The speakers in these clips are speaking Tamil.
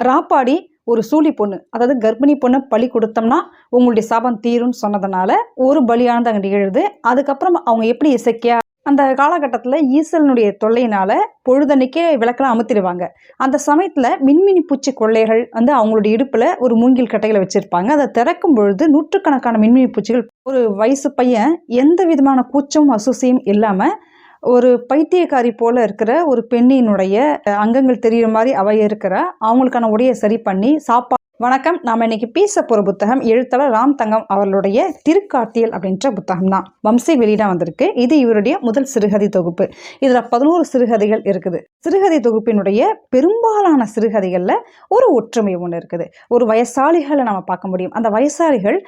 ராப்பாடி ஒரு சூழி பொண்ணு அதாவது கர்ப்பிணி பொண்ணை பலி கொடுத்தோம்னா உங்களுடைய சாபம் தீரும்னு சொன்னதுனால ஒரு பலியானது அங்கே நிகழுது அதுக்கப்புறம் அவங்க எப்படி இசைக்கியா? அந்த காலகட்டத்தில் ஈசலனுடைய தொல்லையினால பொழுதன்னைக்கே விளக்கெல்லாம் அமுத்திடுவாங்க. அந்த சமயத்தில் மின்மினி பூச்சி கொள்ளைகள் வந்து அவங்களுடைய இடுப்பில் ஒரு மூங்கில் கட்டைகளை வச்சுருப்பாங்க. அதை திறக்கும் பொழுது நூற்றுக்கணக்கான மின்மினி பூச்சிகள் ஒரு வயசு பையன் எந்த விதமான கூச்சமும் அசூசியும் இல்லாமல் ஒரு பைத்தியக்காரி போல இருக்கிற ஒரு பெண்ணினுடைய அங்கங்கள் தெரியுற மாதிரி அவ இருக்கிற. அவங்களுக்கான உடையை சரி பண்ணி சாப்பா வணக்கம். நாம இன்னைக்கு பேச போகிற புத்தகம் எழுத்தாளர் ராம் தங்கம் அவர்களுடைய திருக்கார்த்தியல் அப்படின்ற புத்தகம் தான் வம்சை வெளியிட வந்திருக்கு. இது இவருடைய முதல் சிறுகதை தொகுப்பு. இதில் பதினோரு சிறுகதைகள் இருக்குது. சிறுகதை தொகுப்பினுடைய பெரும்பாலான சிறுகதைகளில் ஒரு ஒற்றுமை ஒன்று இருக்குது. ஒரு வயசாளிகளை நம்ம பார்க்க முடியும். அந்த வயசாளிகள்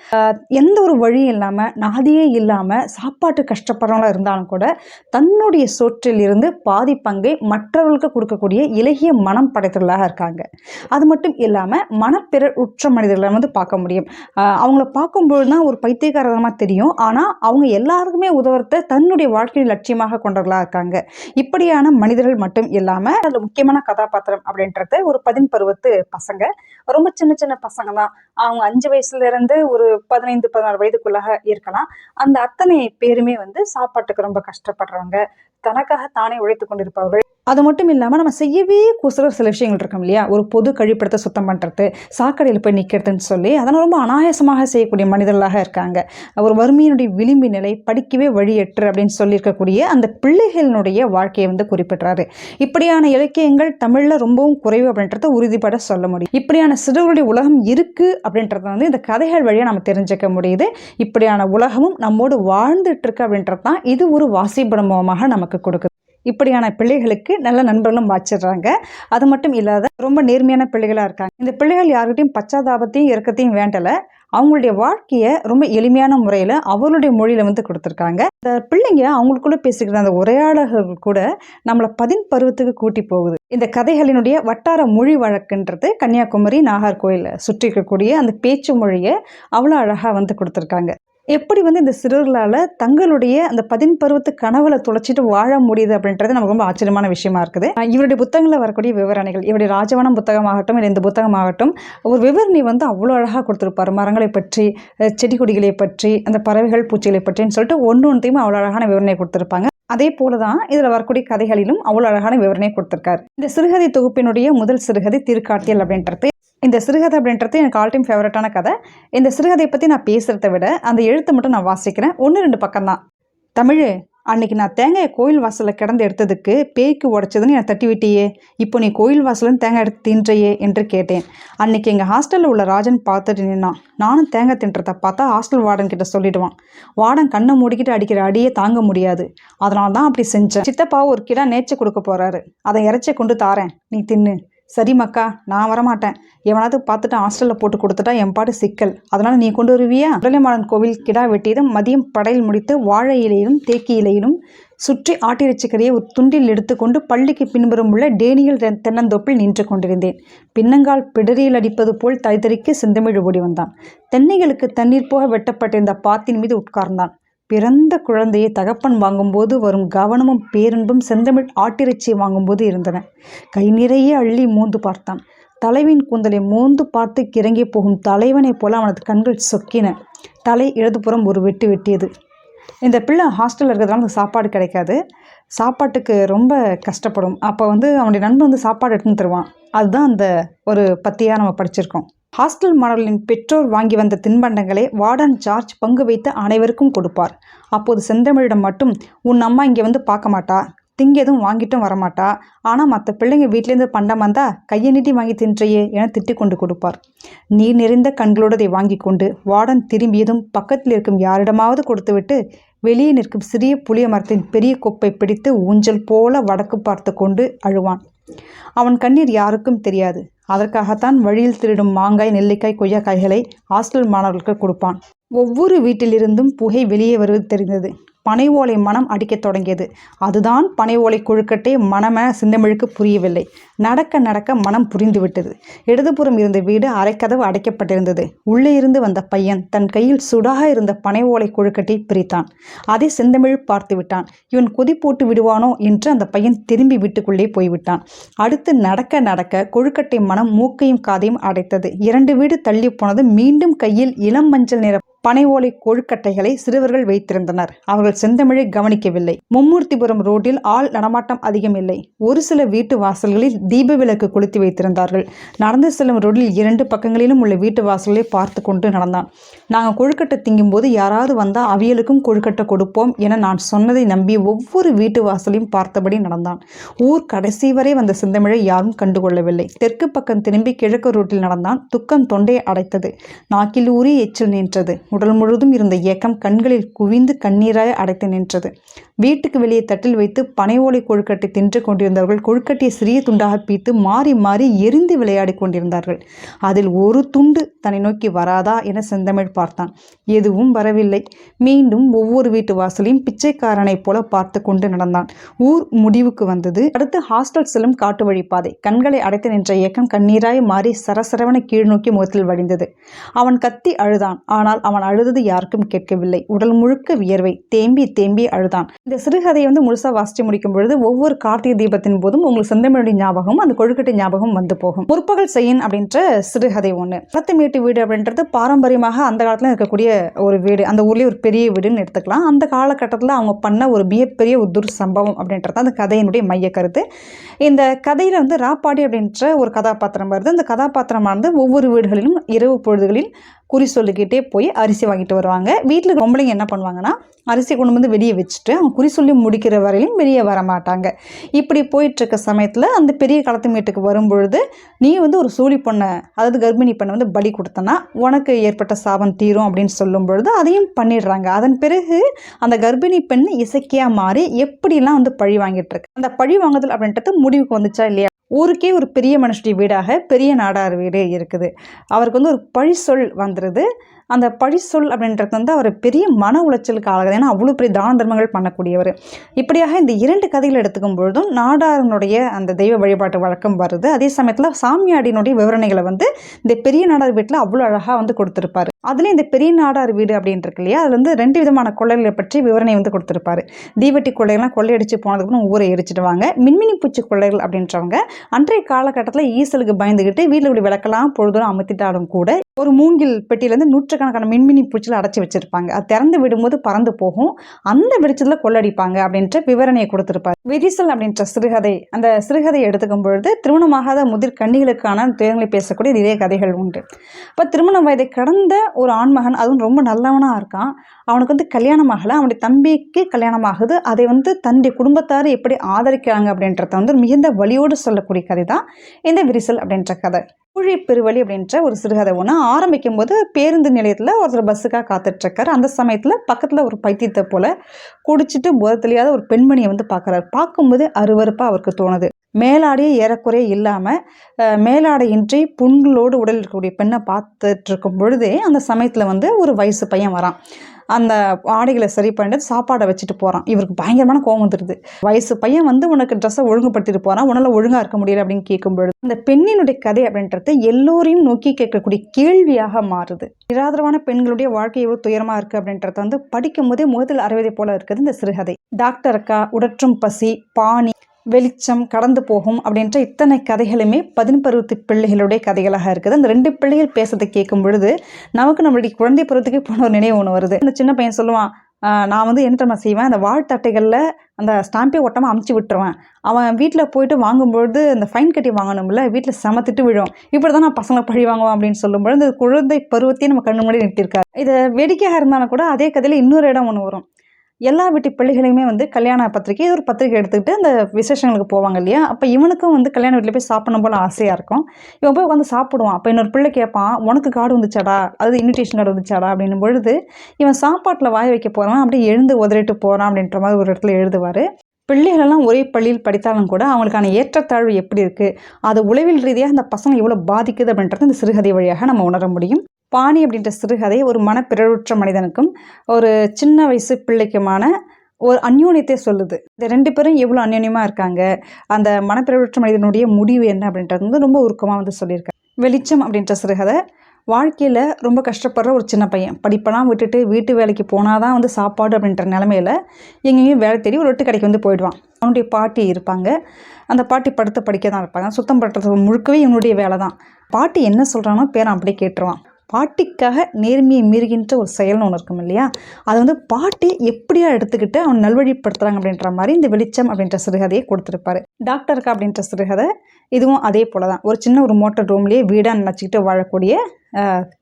எந்த ஒரு வழியும் இல்லாமல் நாதியே இல்லாமல் சாப்பாட்டு கஷ்டப்படுறவங்களா இருந்தாலும் கூட தன்னுடைய சொற்றில் இருந்து பாதி பங்கை மற்றவர்களுக்கு கொடுக்கக்கூடிய இலகிய மனம் படைத்தவர்களாக இருக்காங்க. அது மட்டும் இல்லாமல் மனப்பெரு மனப்பிறர் உற்ற மனிதர்களை வந்து பார்க்க முடியும். அவங்கள பார்க்கும்பொழுது தான் ஒரு பைத்தியகாரமாக தெரியும். ஆனால் அவங்க எல்லாருக்குமே உதவுறத தன்னுடைய வாழ்க்கையை லட்சியமாக கொண்டவர்களாக இருக்காங்க. இப்படியான மனிதர்கள் மட்டும் இல்லாமல் அதில் முக்கியமான கதாபாத்திரம் அப்படின்றது ஒரு பதின் பருவத்து பசங்க ரொம்ப சின்ன சின்ன பசங்க தான் அவங்க அஞ்சு வயசுல இருந்து ஒரு பதினைந்து பதினாறு வயதுக்குள்ளாக இருக்கலாம். அந்த அத்தனை பேருமே வந்து சாப்பாட்டுக்கு ரொம்ப கஷ்டப்படுறவங்க. தனக்காக தானே உழைத்து கொண்டிருப்பவர்கள் அது மட்டும் இல்லாமல் நம்ம செய்யவே கூசுகிற சில விஷயங்கள் இருக்கும் இல்லையா? ஒரு பொது கழிப்பிடத்தை சுத்தம் பண்ணுறது சாக்கடையில் போய் நிற்கிறதுன்னு சொல்லி அதனால் ரொம்ப அனாயாசமாக செய்யக்கூடிய மனிதர்களாக இருக்காங்க. ஒரு வறுமையினுடைய விளிம்பு நிலை படிக்கவே வழியற்று அப்படின்னு சொல்லியிருக்கக்கூடிய அந்த பிள்ளைகளினுடைய வாழ்க்கையை வந்து குறிப்பிட்றாரு. இப்படியான இலக்கியங்கள் தமிழில் ரொம்பவும் குறைவு அப்படின்றத உறுதிப்பட சொல்ல முடியும். இப்படியான சிறுவருடைய உலகம் இருக்குது அப்படின்றத வந்து இந்த கதைகள் வழியாக நம்ம தெரிஞ்சுக்க முடியுது. இப்படியான உலகமும் நம்மோடு வாழ்ந்துட்டு இருக்கு அப்படின்றது தான் இது ஒரு வாசிபடமாக நமக்கு கொடுக்குது. இப்படியான பிள்ளைகளுக்கு நல்ல நண்பர்களும் வாச்சிடுறாங்க. அது மட்டும் இல்லாத ரொம்ப நேர்மையான பிள்ளைகளாக இருக்காங்க. இந்த பிள்ளைகள் யாருக்கிட்டையும் பச்சாதாபத்தையும் இறக்கத்தையும் வேண்டலை. அவங்களுடைய வாழ்க்கையை ரொம்ப எளிமையான முறையில் அவர்களுடைய மொழியில் வந்து கொடுத்துருக்காங்க. இந்த பிள்ளைங்க அவங்களுக்குள்ளே பேசிக்கிற அந்த உரையாடல்கள் கூட நம்மளை பதின் பருவத்துக்கு கூட்டி போகுது. இந்த கதைகளினுடைய வட்டார மொழி வழக்குன்றது கன்னியாகுமரி நாகர்கோயில் சுற்றி இருக்கக்கூடிய அந்த பேச்சு மொழியை அவ்வளோ அழகாக வந்து கொடுத்துருக்காங்க. எப்படி வந்து இந்த சிறுவர்களால் தங்களுடைய அந்த பதின் பருவத்து கனவுல தொலைச்சிட்டு வாழ முடியுது அப்படின்றது நமக்கு ரொம்ப ஆச்சரியமான விஷயமா இருக்குது. இவருடைய புத்தகங்களில் வரக்கூடிய விவரணைகள் இவருடைய ராஜவனம் புத்தகமாகட்டும் இல்லை இந்த புத்தகமாகட்டும் ஒரு விவரணை வந்து அவ்வளோ அழகாக கொடுத்துருப்பார். மரங்களை பற்றி செடி கொடிகளை பற்றி அந்த பறவைகள் பூச்சிகளை பற்றின்னு சொல்லிட்டு ஒன்று ஒன்றையும் அவ்வளோ அழகான விவரணை கொடுத்துருப்பாங்க. அதே போல தான் இதில் வரக்கூடிய கதைகளிலும் அவ்வளோ அழகான விவரணை கொடுத்துருக்காரு. இந்த சிறுகதை தொகுப்பினுடைய முதல் சிறுகதை திருக்காட்டியல் அப்படின்றது இந்த சிறுகதை அப்படின்றது எனக்கு ஆல் டைம் ஃபேவரட்டான கதை. இந்த சிறுகதையை பற்றி நான் பேசுகிறத விட அந்த எழுத்தை மட்டும் நான் வாசிக்கிறேன். ஒன்று ரெண்டு பக்கம் தான். தமிழ் அன்னைக்கு நான் தேங்காயை கோயில் வாசலில் கிடந்து எடுத்ததுக்கு பேய்க்கு உடச்சதுன்னு என்னை தட்டி விட்டியே. இப்போ நீ கோயில் வாசலுன்னு தேங்காய் எடுத்து தின்றையே என்று கேட்டேன். அன்னைக்கு எங்கள் ஹாஸ்டலில் உள்ள ராஜன் பார்த்துட்டு நின்னான். நானும் தேங்காய் தின்றதை பார்த்தா ஹாஸ்டல் வார்டன் கிட்ட சொல்லிடுவான். வார்டன் கண்ணை மூடிக்கிட்டு அடிக்கிற அடியே தாங்க முடியாது. அதனால தான் அப்படி செஞ்சேன். சித்தப்பா ஒரு கிடா நேச்சை கொடுக்க போகிறாரு அதை இறைச்சி கொண்டு தாரேன். நீ தின்னு. சரி மக்கா நான் வரமாட்டேன். எவனாவது பார்த்துட்டு ஹாஸ்டலில் போட்டு கொடுத்துட்டா என் பாட்டு சிக்கல். அதனால் நீ கொண்டு வருவியா? உடலைமாடன் கோவில் கிடா வெட்டியதும் மதியம் படையில் முடித்து வாழை இலையிலும் தேக்கி இலையிலும் சுற்றி ஆட்டிறைச்சிக்கரையை ஒரு துண்டில் எடுத்துக்கொண்டு பள்ளிக்கு பின்புறம் உள்ள டேனியல் தென்னந்தோப்பில் நின்று கொண்டிருந்தேன். பின்னங்கால் பிடரியில் அடிப்பது போல் தைதறிக்கு செந்தமிழ் ஓடி வந்தான். தென்னைகளுக்கு தண்ணீர் போக வெட்டப்பட்டிருந்த பாத்தின் மீது உட்கார்ந்தான். பிறந்த குழந்தையை தகப்பன் வாங்கும்போது வரும் கவனமும் பேரன்பும் செந்தமிழ் ஆட்டிறைச்சியை வாங்கும்போது இருந்தன. கை நிறைய அள்ளி மூந்து பார்த்தான். தலைவின் கூந்தலை மோந்து பார்த்து கிறங்கி போகும் தலைவனைப் போல அவனது கண்கள் சொக்கின. தலை இடதுபுறம் ஒரு வெட்டு வெட்டியது. இந்த பிள்ளை ஹாஸ்டலில் இருக்கிறதுனால சாப்பாடு கிடைக்காது. சாப்பாட்டுக்கு ரொம்ப கஷ்டப்படும். அப்போ வந்து அவனுடைய நண்பன் வந்து சாப்பாடு எடுத்துன்னு தருவான். அதுதான் அந்த ஒரு பத்தியாக நம்ம படிச்சிருக்கோம். ஹாஸ்டல் மாணவர்களின் பெற்றோர் வாங்கி வந்த தின்பண்டங்களை வார்டன் ஜார்ஜ் பங்கு வைத்து அனைவருக்கும் கொடுப்பார். அப்போது செந்தமிழிடம் மட்டும் உன் அம்மா இங்கே வந்து பார்க்க மாட்டா. திங்க எதுவும் வாங்கிட்டும் வரமாட்டா. ஆனால் மற்ற பிள்ளைங்க வீட்டிலேருந்து பண்டம் வந்தா கையை நீட்டி வாங்கி தின்றையே என திட்டி கொண்டு கொடுப்பார். நீர் நிறைந்த கண்களோடு அதை வாங்கி கொண்டு வார்டன் திரும்பியதும் பக்கத்தில் இருக்கும் யாரிடமாவது கொடுத்துவிட்டு வெளியே நிற்கும் சிறிய புளிய மரத்தின் பெரிய கொப்பை பிடித்து ஊஞ்சல் போல வடக்கு பார்த்து கொண்டு அழுவான். அவன் கண்ணீர் யாருக்கும் தெரியாது. அதற்காகத்தான் வழியில் திருடும் மாங்காய் நெல்லிக்காய் கொய்யாக்காய்களை ஹாஸ்டல் மாணவர்களுக்கு கொடுப்பான். ஒவ்வொரு வீட்டிலிருந்தும் புகை வெளியே வருவது தெரிந்தது. பனை ஓலை மனம் அடிக்கத் தொடங்கியது. அதுதான் பனை ஓலை கொழுக்கட்டை மனம சிந்தமிழுக்கு புரியவில்லை. நடக்க நடக்க மனம் புரிந்துவிட்டது. இடதுபுறம் இருந்த வீடு அரைக்கதவு அடைக்கப்பட்டிருந்தது. உள்ளே இருந்து வந்த பையன் தன் கையில் சுடாக இருந்த பனை ஓலை கொழுக்கட்டை பிரித்தான். அதை சிந்தமிழ் பார்த்து விட்டான். இவன் கொதி போட்டு விடுவானோ? என்று அந்த பையன் திரும்பி வீட்டுக்குள்ளே போய்விட்டான். அடுத்து நடக்க நடக்க கொழுக்கட்டை மனம் மூக்கையும் காதையும் அடைத்தது. இரண்டு வீடு தள்ளி போனது மீண்டும் கையில் இளம் மஞ்சள் நிற பனை ஓலை கொழுக்கட்டைகளை சிறுவர்கள் வைத்திருந்தனர். அவர்கள் செந்தமிழை கவனிக்கவில்லை. மும்மூர்த்திபுரம் ரோட்டில் ஆள் நடமாட்டம் அதிகம் இல்லை. ஒரு சில வீட்டு வாசல்களில் தீப விளக்கு கொளுத்தி வைத்திருந்தார்கள். நடந்து செல்லும் ரோட்டில் இரண்டு பக்கங்களிலும் உள்ள வீட்டு வாசல்களை பார்த்து கொண்டு நடந்தான். நாங்கள் கொழுக்கட்டை திங்கும்போது யாராவது வந்தால் அவியலுக்கும் கொழுக்கட்டை கொடுப்போம் என நான் சொன்னதை நம்பி ஒவ்வொரு வீட்டு வாசலையும் பார்த்தபடி நடந்தான். ஊர் கடைசி வரை வந்த செந்தமிழை யாரும் கண்டுகொள்ளவில்லை. தெற்கு பக்கம் திரும்பி கிழக்கு ரோட்டில் நடந்தான். துக்கம் தொண்டையை அடைத்தது. நாக்கில் ஊறி எச்சில் நின்றது. உடல் முழுவதும் இருந்த ஏக்கம் கண்களில் குவிந்து கண்ணீராய் அடைத்து நின்றது. வீட்டுக்கு வெளியே தட்டில் வைத்து பனை ஓலை கொழுக்கட்டை தின்று கொண்டிருந்தவர்கள் கொழுக்கட்டையை சிறிய துண்டாக பீத்து மாறி மாறி எரிந்து விளையாடி கொண்டிருந்தார்கள். அதில் ஒரு துண்டு தன்னை நோக்கி வராதா என செந்தமிழ் பார்த்தான். எதுவும் வரவில்லை. மீண்டும் ஒவ்வொரு வீட்டு வாசலையும் பிச்சைக்காரனைப் போல பார்த்து கொண்டு நடந்தான். ஊர் முடிவுக்கு வந்தது. அடுத்து ஹாஸ்டல் செல்லும் காட்டு வழிப்பாதை கண்களை அடைத்து நின்ற ஏக்கம் கண்ணீராய் மாறி சரசரவன கீழ் நோக்கி முகத்தில் வடிந்தது அவன் கத்தி அழுதான். ஆனால் அவன் அழுதது யாருக்கும் கேட்கவில்லை. உடல் முழுக்க வியர்வை. தேம்பி தேம்பி அழுதான். இந்த சிறுகதையை வந்து முழுசாக வாசித்து முடிக்கும் பொழுது ஒவ்வொரு கார்த்திகை தீபத்தின் போதும் உங்களுக்கு செந்தமிழுடைய ஞாபகம் அந்த கொழுக்கட்டை ஞாபகம் வந்து போகும். முற்பகல் செய்யன் அப்படின்ற சிறுகதை ஒன்று பத்தமேட்டு வீடு அப்படின்றது பாரம்பரியமாக அந்த காலத்தில் இருக்கக்கூடிய ஒரு வீடு. அந்த ஊர்லேயே ஒரு பெரிய வீடுன்னு எடுத்துக்கலாம். அந்த காலகட்டத்தில் அவங்க பண்ண ஒரு மிகப்பெரிய ஒரு துர் சம்பவம் அப்படின்றது அந்த கதையினுடைய மைய கருத்து. இந்த கதையில் வந்து ராப்பாடி அப்படின்ற ஒரு கதாபாத்திரம் வருது. அந்த கதாபாத்திரமானது ஒவ்வொரு வீடுகளிலும் இரவு பொழுதுகளில் குறி சொல்லிக்கிட்டே போய் அரிசி வாங்கிட்டு வருவாங்க. வீட்டில் பொம்பளைங்க என்ன பண்ணுவாங்கன்னா அரிசி கொண்டு வந்து வெளியே வச்சுட்டு அவங்க குறி சொல்லி முடிக்கிற வரையிலும் வெளியே வர மாட்டாங்க இப்படி போயிட்டுருக்க சமயத்தில் அந்த பெரிய களத்து மீட்டுக்கு வரும்பொழுது நீ வந்து ஒரு சூழி பொண்ணை அதாவது கர்ப்பிணி பெண்ணை வந்து பலி கொடுத்தனா உனக்கு ஏற்பட்ட சாபம் தீரும் அப்படின்னு சொல்லும் பொழுது அதையும் பண்ணிடுறாங்க. அதன் பிறகு அந்த கர்ப்பிணி பெண் இசைக்கியாக மாறி எப்படிலாம் வந்து பழி வாங்கிட்டு இருக்கு? அந்த பழி வாங்குதல் அப்படின்றது முடிவுக்கு வந்துச்சா இல்லையா? ஊருக்கே ஒரு பெரிய மனுஷனுடைய வீடாக பெரிய நாடார் வீடு இருக்குது. அவருக்கு வந்து ஒரு பழி சொல் வந்துடுது அந்த பழி சொல் அப்படின்றது வந்து அவர் பெரிய மன உளைச்சலுக்கு ஆகுது ஏன்னா அவ்வளோ பெரிய தான தர்மங்கள் பண்ணக்கூடியவர். இப்படியாக இந்த இரண்டு கதைகள் எடுத்துக்கும் பொழுதும் நாடாரனுடைய அந்த தெய்வ வழிபாட்டு வழக்கம் வருது. அதே சமயத்தில் சாமியாடினுடைய விவரணைகளை வந்து இந்த பெரிய நாடார் வீட்டில் அவ்வளோ அழகாக வந்து கொடுத்துருப்பார். அதுலேயும் இந்த பெரிய நாடார் வீடு அப்படின்ட்டு இருக்கு இல்லையா? அதில் வந்து ரெண்டு விதமான கொள்ளைகளை பற்றி விவரணை வந்து கொடுத்துருப்பாரு. தீவெட்டி கொள்ளைகள்லாம் கொள்ளையடிச்சு போனதுக்கு ஊரை எரிச்சிடுவாங்க. மின்மினி பூச்சி கொள்ளைகள் அப்படின்றவங்க அன்றைய காலகட்டத்தில் ஈசலுக்கு பயந்துக்கிட்டு வீட்டில் இப்படி விளக்கெல்லாம் பொழுதும் அமுத்திட்டாலும் கூட ஒரு மூங்கில் பெட்டியிலேருந்து நூற்று ஆயிரக்கணக்கான மின்மினி பூச்சியில் அடைச்சி வச்சிருப்பாங்க. அது திறந்து விடும்போது பறந்து போகும். அந்த வெளிச்சத்தில் கொள்ளடிப்பாங்க அப்படின்ற விவரணையை கொடுத்துருப்பாரு. விரிசல் அப்படின்ற சிறுகதை அந்த சிறுகதையை எடுத்துக்கும் பொழுது திருமணமாகாத முதிர் கன்னிகளுக்கான துயரங்களை பேசக்கூடிய நிறைய கதைகள் உண்டு. இப்போ திருமண வயதை கடந்த ஒரு ஆண்மகன் அதுவும் ரொம்ப நல்லவனாக இருக்கான். அவனுக்கு வந்து கல்யாணம் ஆகலை. அவனுடைய தம்பிக்கு கல்யாணம் ஆகுது. அதை வந்து தன்னுடைய குடும்பத்தார் எப்படி ஆதரிக்கிறாங்க அப்படின்றத வந்து மிகுந்த வழியோடு சொல்லக்கூடிய கதை தான் இந்த விரிசல் அப்படின்ற கதை. ஊழி பெருவழி அப்படின்ற ஒரு சிறுகதை ஒன்று ஆரம்பிக்கும் போது பேருந்து நிலையத்தில் ஒருத்தர் பஸ்ஸுக்காக காத்துட்ருக்கார். அந்த சமயத்தில் பக்கத்தில் ஒரு பைத்தியத்தை போல் குடிச்சிட்டு போதை தெரியாத ஒரு பெண்மணியை வந்து பார்க்குறாரு. பார்க்கும்போது அருவருப்பாக அவருக்கு தோணுது. மேலாடையே ஏறக்குறைய இல்லாமல் மேலாடையின்றி புண்களோடு உடல் இருக்கக்கூடிய பெண்ணை பார்த்துட்டு இருக்கும் பொழுதே அந்த சமயத்தில் வந்து ஒரு வயசு பையன் வரான். அந்த ஆடைகளை சரி பண்ணிட்டு சாப்பாடை வச்சுட்டு போகிறான் இவருக்கு பயங்கரமான கோவம் வந்துடுது வயசு பையன் வந்து உனக்கு ட்ரெஸ்ஸை ஒழுங்குபடுத்திட்டு போகிறான் உன்னால் ஒழுங்காக இருக்க முடியல அப்படின்னு கேட்கும்பொழுது அந்த பெண்ணினுடைய கதை அப்படின்றது எல்லோரையும் நோக்கி கேட்கக்கூடிய கேள்வியாக மாறுது. நிராதரவான பெண்களுடைய வாழ்க்கை எவ்வளோ துயரமாக இருக்குது அப்படின்றத வந்து படிக்கும் போதே முகத்தில் அறுவதை போல இருக்குது இந்த சிறுகதை. டாக்டர் அக்கா உடற்றும் பசி பாணி வெளிச்சம் கடந்து போகும் அப்படின்ற இத்தனை கதைகளுமே பதின்பருவத்து பிள்ளைகளுடைய கதைகளாக இருக்குது. அந்த ரெண்டு பிள்ளைகள் பேசுறதை கேட்கும் பொழுது நமக்கு நம்மளுடைய குழந்தை பருவத்துக்கே போன ஒரு நினைவு ஒன்று வருது. அந்த சின்ன பையன் சொல்லுவான் நான் வந்து என்ன தெரியுமா செய்வேன்? அந்த வாழ்த்தட்டைகளில் அந்த ஸ்டாம்பே ஒட்டமாக அமுச்சு விட்டுருவேன். அவன் வீட்டில் போயிட்டு வாங்கும்பொழுது அந்த ஃபைன் கட்டி வாங்கணும்ல வீட்டில் செமத்திட்டு விழும். இப்படி தான் நான் பசங்களை பழி வாங்குவேன் அப்படின்னு சொல்லும்பொழுது இந்த குழந்தை பருவத்தையும் நம்ம கண்ணு முன்னாடி நிறுத்தியிருக்காரு. இதை வேடிக்கையாக இருந்தாலும் கூட அதே கதையில் இன்னொரு இடம் ஒன்று வரும். எல்லா வீட்டு பிள்ளைகளையுமே வந்து கல்யாண பத்திரிக்கை ஒரு பத்திரிக்கை எடுத்துக்கிட்டு அந்த விசேஷங்களுக்கு போவாங்க இல்லையா? அப்போ இவனுக்கும் வந்து கல்யாண வீட்டில் போய் சாப்பிடணும் போல ஆசையாக இருக்கும். இவன் போய் உட்காந்து சாப்பிடுவான். அப்போ இன்னொரு பிள்ளை கேட்பான் உனக்கு கார்டு வந்துச்சாடா? அது இன்விடேஷன் கார்டு வந்துச்சாடா? அப்படின்னும் பொழுது இவன் சாப்பாட்டில் வாய் வைக்க போகிறான் அப்படியே எழுந்து உதறிட்டு போகிறான் அப்படின்ற மாதிரி ஒரு இடத்துல எழுதுவார். பிள்ளைகளெல்லாம் ஒரே பள்ளியில் படித்தாலும் கூட அவங்களுக்கான ஏற்றத்தாழ்வு எப்படி இருக்குது அது உளவில் ரீதியாக அந்த பசங்க எவ்வளோ பாதிக்குது அப்படின்றத இந்த சிறுகதை வழியாக நம்ம உணர முடியும். பாணி அப்படின்ற சிறுகதை ஒரு மனப்பிறழுற்ற மனிதனுக்கும் ஒரு சின்ன வயசு பிள்ளைக்குமான ஒரு அந்யோன்யத்தை சொல்லுது. இந்த ரெண்டு பேரும் எவ்வளோ அந்யோன்யமாக இருக்காங்க? அந்த மனப்பிறழுற்ற மனிதனுடைய முடிவு என்ன அப்படின்றது வந்து ரொம்ப உருக்கமாக வந்து சொல்லியிருக்காங்க வெளிச்சம் அப்படின்ற சிறுகதை வாழ்க்கையில் ரொம்ப கஷ்டப்படுற ஒரு சின்ன பையன். படிப்பெல்லாம் விட்டுட்டு வீட்டு வேலைக்கு போனால் தான் வந்து சாப்பாடு அப்படின்ற நிலமையில எங்கேயும் வேலை தேடி ஒரு ஒட்டு கடைக்கு வந்து போயிடுவான். அவனுடைய பாட்டி இருப்பாங்க. அந்த பாட்டி படுத்து படிக்க தான் இருப்பாங்க. சுத்தம் படுறது முழுக்கவே இவனுடைய வேலை தான் பாட்டி என்ன சொல்கிறானோ பேரன் அப்படியே கேட்டுருவான். பாட்டிக்காக நேர்மையை மீறுகின்ற ஒரு செயல்னு ஒன்று இருக்கும் இல்லையா? அதை வந்து பாட்டி எப்படியா எடுத்துக்கிட்டு அவன் நல்வழிப்படுத்துகிறாங்க அப்படின்ற மாதிரி இந்த வெளிச்சம் அப்படின்ற சிறுகதையை கொடுத்துருப்பாரு. டாக்டருக்கு அப்படின்ற சிறுகதை இதுவும் அதே போல தான் ஒரு சின்ன ஒரு மோட்டர் ரூம்லேயே வீடாக நினச்சிக்கிட்டு வாழக்கூடிய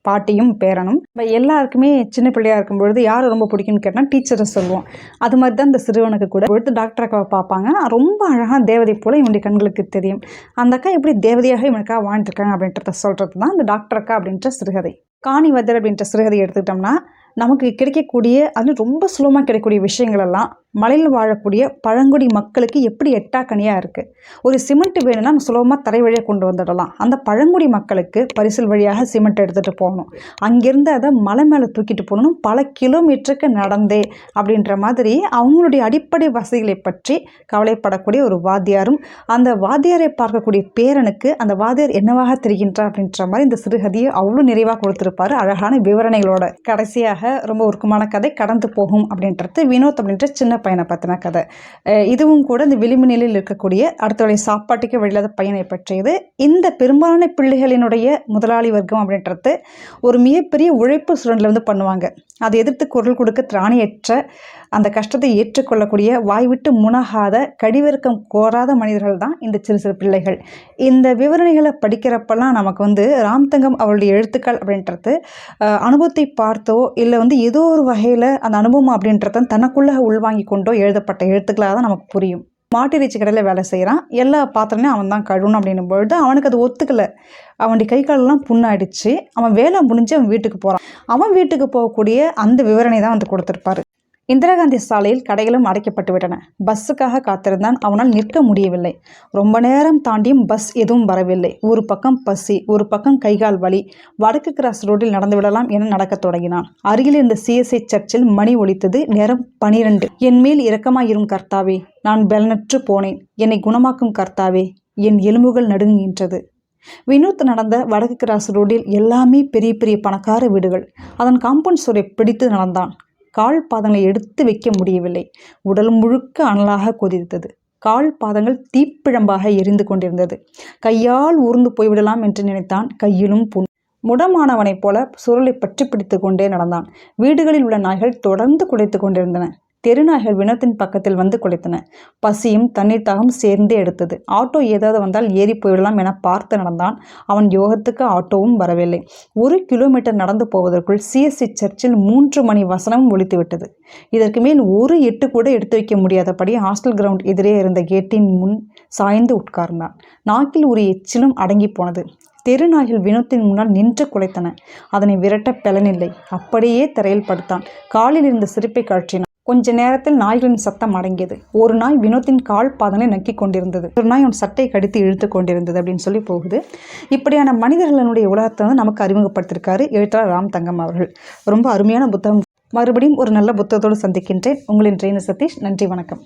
பாட்டியும் பேரனும். இப்போ எல்லாருக்குமே சின்ன பிள்ளையாக இருக்கும் பொழுது யாரை ரொம்ப பிடிக்கும்னு கேட்டால் டீச்சரை சொல்லுவோம். அது மாதிரி தான் இந்த சிறுவனுக்கு கூட. பொழுது டாக்டர் அக்காவை பார்ப்பாங்க. ரொம்ப அழகாக தேவதை போல் இவனுடைய கண்களுக்கு தெரியும். அந்த அக்கா எப்படி தேவதையாக இவனுக்காக வாழ்ந்துருக்காங்க அப்படின்றத சொல்கிறது தான் இந்த டாக்டர் அக்கா அப்படின்ற சிறுகதை. காணி வதர் அப்படின்ற சிறுகதை எடுத்துக்கிட்டோம்னா நமக்கு கிடைக்கக்கூடிய அது ரொம்ப சுலபமாக கிடைக்கக்கூடிய விஷயங்கள் எல்லாம் மலையில் வாழக்கூடிய பழங்குடி மக்களுக்கு எப்படி எட்டாக்கனியாக இருக்குது ஒரு சிமெண்ட் வேணும்னா நம்ம சுலபமாக தரை வழியாக கொண்டு வந்துடலாம். அந்த பழங்குடி மக்களுக்கு பரிசல் வழியாக சிமெண்ட் எடுத்துகிட்டு போகணும். அங்கேருந்து அதை மலை மேலே தூக்கிட்டு போகணும். பல கிலோமீட்டருக்கு நடந்தே அப்படின்ற மாதிரி அவங்களுடைய அடிப்படை வசதிகளை பற்றி கவலைப்படக்கூடிய ஒரு வாத்தியாரும் அந்த வாத்தியாரை பார்க்கக்கூடிய பேரனுக்கு அந்த வாத்தியார் என்னவாக தெரிகின்றார் அப்படின்ற மாதிரி இந்த சிறுகதையை அவ்வளோ நிறைவாக கொடுத்துருப்பாரு. அழகான விவரணைகளோட கடைசியாக ரொம்ப உருக்கமான கதை கடந்து போகும் அப்படின்றது வினோத் அப்படின்ற சின்ன பையனை பற்றின கதை. இதுவும் கூட இந்த விளிம்பு நிலையில் இருக்கக்கூடிய அடுத்தவடைய சாப்பாட்டுக்கு வெளியில்லாத பையனை பற்றியது. இந்த பெரும்பாலான பிள்ளைகளினுடைய முதலாளி வர்க்கம் அப்படின்றது ஒரு மிகப்பெரிய உழைப்பு சுரண்டில் வந்து பண்ணுவாங்க. அதை எதிர்த்து குரல் கொடுக்க திராணியற்ற அந்த கஷ்டத்தை ஏற்றுக்கொள்ளக்கூடிய வாய்விட்டு முனகாத கடிவிறக்கம் கோராத மனிதர்கள் தான் இந்த சிறு சிறு பிள்ளைகள். இந்த விவரணைகளை படிக்கிறப்பெல்லாம் நமக்கு வந்து ராம்தங்கம் அவருடைய எழுத்துக்கள் அப்படின்றது அனுபவத்தை பார்த்தோ இல்லை வந்து ஏதோ ஒரு வகையில் அந்த அனுபவம் அப்படின்றத தனக்குள்ளே உள்வாங்கி கொண்டோ எழுதப்பட்ட எழுத்துக்களாக தான் நமக்கு புரியும். மாட்டிறைச்சி கடையில் வேலை செய்கிறான் எல்லா பாத்திரங்களையும் அவன் தான் கழுவணும் அப்படின்னும் பொழுது அவனுக்கு அது ஒத்துக்கலை. அவனுடைய கை காலெல்லாம் புண்ணாயிடுச்சு. அவன் வேலை முடிஞ்சு அவன் வீட்டுக்கு போகிறான் அவன் வீட்டுக்கு போகக்கூடிய அந்த விவரணை தான் வந்து கொடுத்துருப்பாரு. இந்திரா காந்தி சாலையில் கடைகளும் அடைக்கப்பட்டு விட்டன. பஸ்ஸுக்காக காத்திருந்தான் அவனால் நிற்க முடியவில்லை. ரொம்ப நேரம் தாண்டியும் பஸ் எதுவும் வரவில்லை. ஒரு பக்கம் பசி ஒரு பக்கம் கைகால் வலி. வடக்கு கிராஸ் ரோட்டில் நடந்துவிடலாம் என நடக்கத் தொடங்கினான். அருகில் இருந்த சிஎஸ்ஐ சர்ச்சில் மணி ஒலித்தது நேரம் பனிரெண்டு. என் மேல் இரக்கமாயிரும் கர்த்தாவே நான் பலனற்று போனேன். என்னை குணமாக்கும் கர்த்தாவே என் எலும்புகள் நடுங்குகின்றது வினோத் நடந்த வடக்கு கிராஸ் ரோடில் எல்லாமே பெரிய பெரிய பணக்கார வீடுகள். அதன் காம்பவுண்ட் சுவரை பிடித்து நடந்தான். கால் பாதங்களை எடுத்து வைக்க முடியவில்லை. உடல் முழுக்க அனலாக கொதித்தது. கால் பாதங்கள் தீப்பிழம்பாக எரிந்து கொண்டிருந்தது. கையால் ஊர்ந்து போய்விடலாம் என்று நினைத்தான் கையிலும் புண். முடமானவனைப் போல சுருளை பற்றி பிடித்து கொண்டே நடந்தான். வீடுகளில் உள்ள நாய்கள் தொடர்ந்து குலைத்து கொண்டிருந்தன. தெருநாய்கள் வினத்தின் பக்கத்தில் வந்து குலைத்தன பசியும் தண்ணீர் தாகம் சேர்ந்தே எடுத்தது. ஆட்டோ ஏதாவது வந்தால் ஏறி போய்விடலாம் என பார்த்து நடந்தான். அவன் யோகத்துக்கு ஆட்டோவும் வரவில்லை. ஒரு கிலோமீட்டர் நடந்து போவதற்குள் சிஎஸ்சி சர்ச்சில் மூன்று மணி வசனமும் ஒழித்துவிட்டது இதற்கு மேல் ஒரு எட்டு கூட எடுத்து வைக்க முடியாதபடி ஹாஸ்டல் கிரவுண்ட் எதிரே இருந்த கேட்டின் முன் சாய்ந்து உட்கார்ந்தான். நாக்கில் ஒரு எச்சிலும் அடங்கி போனது. தெருநாய்கள் வினோத்தின் முன்னால் நின்று குலைத்தன. அதனை விரட்ட பலனில்லை அப்படியே தரையில் படுத்தான். காலில் இருந்த சிரிப்பை கழற்றினான். கொஞ்ச நேரத்தில் நாய்களின் சத்தம் அடங்கியது. ஒரு நாய் வினோத்தின் கால் பாதனை நக்கி கொண்டிருந்தது. ஒரு நாய் அவன் சட்டை கடித்து இழுத்து கொண்டிருந்தது அப்படின்னு சொல்லி போகுது. இப்படியான மனிதர்களுடைய உலகத்தை வந்து நமக்கு அறிமுகப்படுத்தியிருக்காரு எழுத்தாளர் ராம் தங்கம் அவர்கள். ரொம்ப அருமையான புத்தகம். மறுபடியும் ஒரு நல்ல புத்தகத்தோடு சந்திக்கின்றேன். உங்களின் ட்ரெயினர் சதீஷ் நன்றி வணக்கம்.